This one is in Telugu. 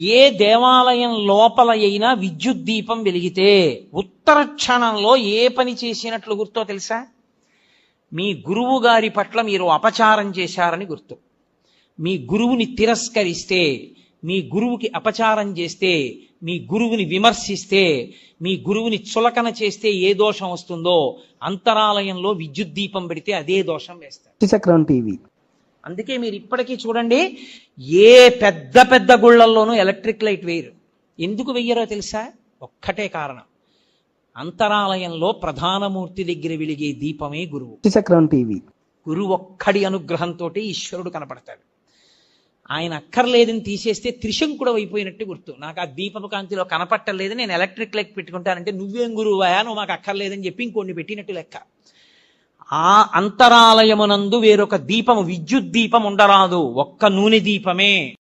ఏ దేవాలయం లోపల అయినా విద్యుత్ దీపం వెలిగితే ఉత్తర క్షణంలో ఏ పని చేసినట్లు గుర్తో తెలుసా? మీ గురువు గారి పట్ల మీరు అపచారం చేశారని గుర్తు. మీ గురువుని తిరస్కరిస్తే మీ గురువుకి అపచారం చేస్తే మీ గురువుని విమర్శిస్తే మీ గురువుని చులకన చేస్తే ఏ దోషం వస్తుందో అంతరాలయంలో విద్యుత్ దీపం పెడితే అదే దోషం వేస్తారు. చక్రం టీవీ అందుకే మీరు ఇప్పటికీ చూడండి ఏ పెద్ద పెద్ద గుళ్ళల్లోనూ ఎలక్ట్రిక్ లైట్ వేయరు. ఎందుకు వెయ్యరో తెలుసా? ఒక్కటే కారణం. అంతరాలయంలో ప్రధానమూర్తి దగ్గర వెలిగే దీపమే గురువు. చక్రం టీవీ. గురువు ఒక్కడి అనుగ్రహంతో ఈశ్వరుడు కనపడతాడు. ఆయన అక్కర్లేదని తీసేస్తే త్రిశంకుడు అయిపోయినట్టు గుర్తు. నాకు ఆ దీపపు కాంతిలో కనపట్టలేదు నేను ఎలక్ట్రిక్ లైట్ పెట్టుకుంటానంటే నువ్వేం గురువయా నువ్వు మాకు అక్కర్లేదని చెప్పి ఇంకొన్ని పెట్టినట్టు లెక్క. ఆ అంతరాలయమునందు వేరొక దీపము విద్యుత్ దీపం ఉండరాదు. ఒక్క నూనె దీపమే.